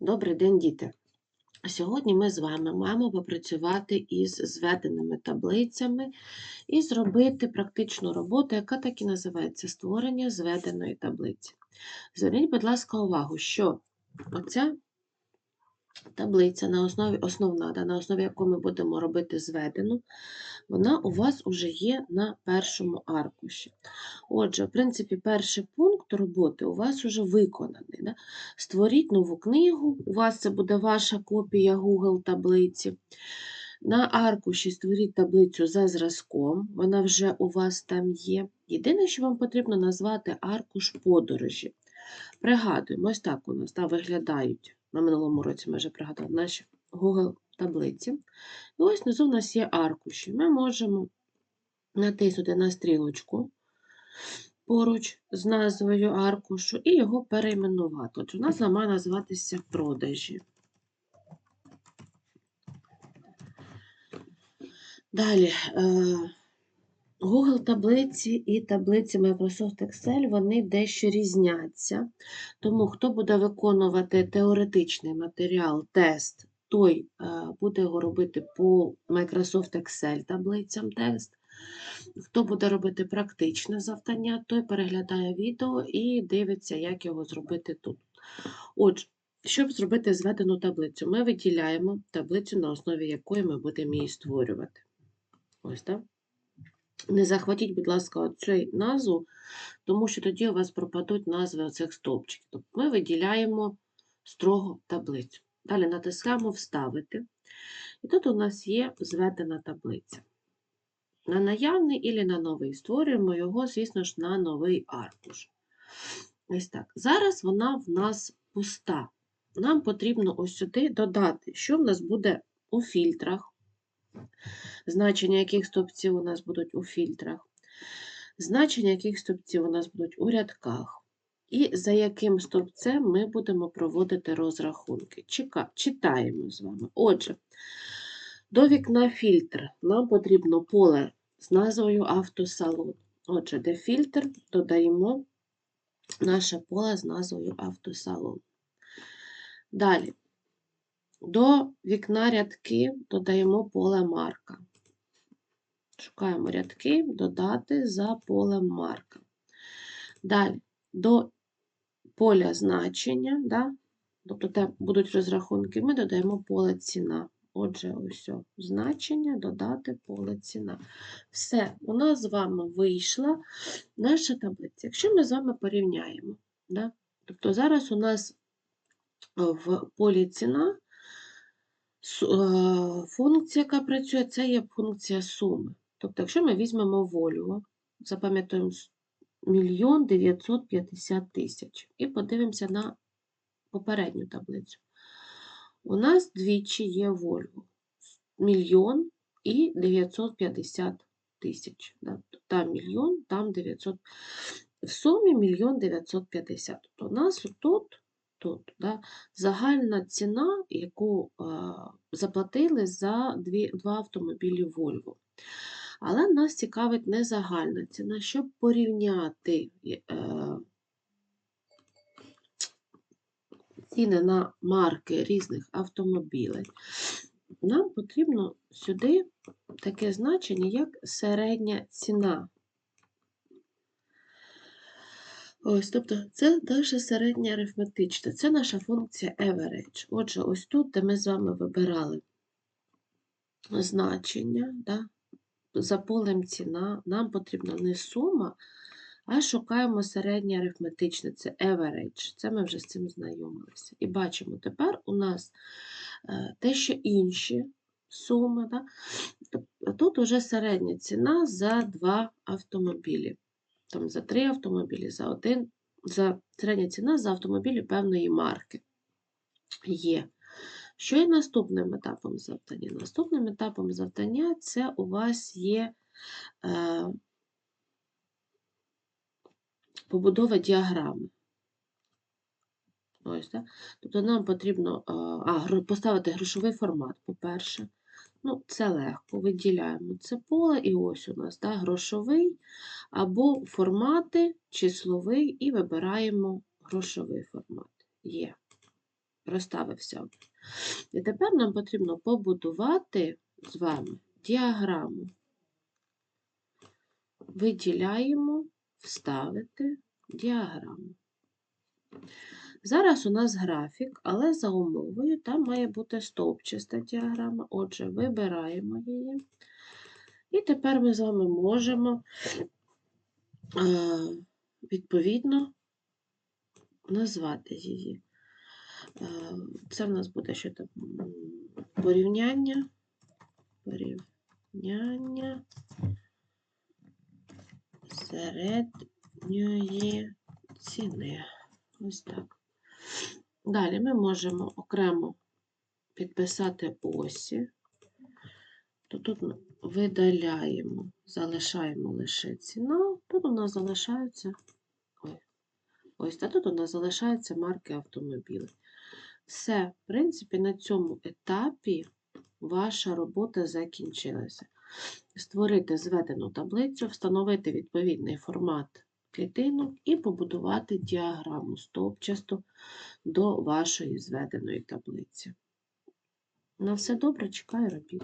Добрий день, діти! Сьогодні ми з вами маємо попрацювати із зведеними таблицями і зробити практичну роботу, яка так і називається створення зведеної таблиці. Зверніть, будь ласка, увагу, що оця таблиця на основі основна, на основі якої ми будемо робити зведену, вона у вас вже є на першому аркуші. Отже, в принципі, перший пункт роботи у вас вже виконаний. Да? Створіть нову книгу, у вас це буде ваша копія Google таблиці. На аркуші створіть таблицю за зразком, вона вже у вас там є. Єдине, що вам потрібно назвати аркуш подорожі. Пригадуємо, ось так у нас да, виглядають на минулому році ми вже пригадали наші Google таблиці. І ось внизу у нас є аркуші. Ми можемо натиснути на стрілочку поруч з назвою аркушу і його перейменувати. Отже, вона має називатися продажі. Далі. е, Google таблиці і таблиці Microsoft Excel вони дещо різняться. Тому хто буде виконувати теоретичний матеріал, тест, той е, буде його робити по Microsoft Excel таблицям тест. Хто буде робити практичне завдання, той переглядає відео і дивиться, як його зробити тут. Отже, щоб зробити зведену таблицю, ми виділяємо таблицю, на основі якої ми будемо її створювати. Ось так. Не захватіть, будь ласка, цю назву, тому що тоді у вас пропадуть назви оцих стовпчиків. Тобто ми виділяємо строго таблицю. Далі натискаємо Вставити. І тут у нас є зведена таблиця. На наявний і на новий. Створюємо його, звісно ж, на новий аркуш. Ось так. Зараз вона в нас пуста. Нам потрібно ось сюди додати, що в нас буде у фільтрах значення яких стовпців у нас будуть у фільтрах, значення яких стовпців у нас будуть у рядках, і за яким стовпцем ми будемо проводити розрахунки. Чека... Читаємо з вами. Отже, до вікна фільтр нам потрібно поле з назвою автосалон. Отже, де фільтр, додаємо наше поле з назвою автосалон. Далі. До вікна рядки додаємо поле марка. Шукаємо рядки, додати за полем марка. Далі до поля значення, да? тобто там будуть розрахунки, ми додаємо поле ціна. Отже, ось значення, додати поле ціна. Все, у нас з вами вийшла наша таблиця. Якщо ми з вами порівняємо, да? тобто зараз у нас в полі ціна е, функція, яка працює, це є функція суми. Тобто, якщо ми візьмемо волю, запам'ятаємо мільйон 950 тисяч і подивимося на попередню таблицю. У нас двічі є волю. Мільйон і 950 тисяч. Там мільйон, там 900. В сумі мільйон 950. Тобто у нас тут тут да, загальна ціна, яку а, заплатили за дві, два автомобілі Volvo. Але нас цікавить не загальна ціна, щоб порівняти е, ціни на марки різних автомобілів. Нам потрібно сюди таке значення, як середня ціна. Ось, тобто, це наша середня арифметична, це наша функція average. Отже, ось тут, де ми з вами вибирали значення, да, за полем ціна, нам потрібна не сума, а шукаємо середнє арифметичне, це average. Це ми вже з цим знайомилися. І бачимо, тепер у нас е, те, що інші суми. Да? Тут вже середня ціна за два автомобілі. Там За три автомобілі, за один, за середня ціна за автомобілі певної марки є. Що є наступним етапом завдання? Наступним етапом завдання це у вас є е, побудова діаграми. Ось, так? Тобто нам потрібно а, поставити грошовий формат, по-перше. Ну, Це легко. Виділяємо це поле, і ось у нас так, грошовий або формати, числовий, і вибираємо грошовий формат. Є. розставився. І тепер нам потрібно побудувати з вами діаграму. Виділяємо, вставити діаграму. Зараз у нас графік, але за умовою там має бути стовпчаста діаграма. Отже, вибираємо її. І тепер ми з вами можемо е, відповідно назвати її. Е, Це в нас буде там порівняння. Порівняння середньої ціни. Ось так. Далі ми можемо окремо підписати осі. То тут видаляємо, залишаємо лише ціна. Тут у нас залишаються. Ой, ось та тут у нас залишаються марки автомобілів. Все, в принципі, на цьому етапі ваша робота закінчилася. Створити зведену таблицю, встановити відповідний формат клітинок і побудувати діаграму стовпчасту до вашої зведеної таблиці. На все добре, чекаю робіт.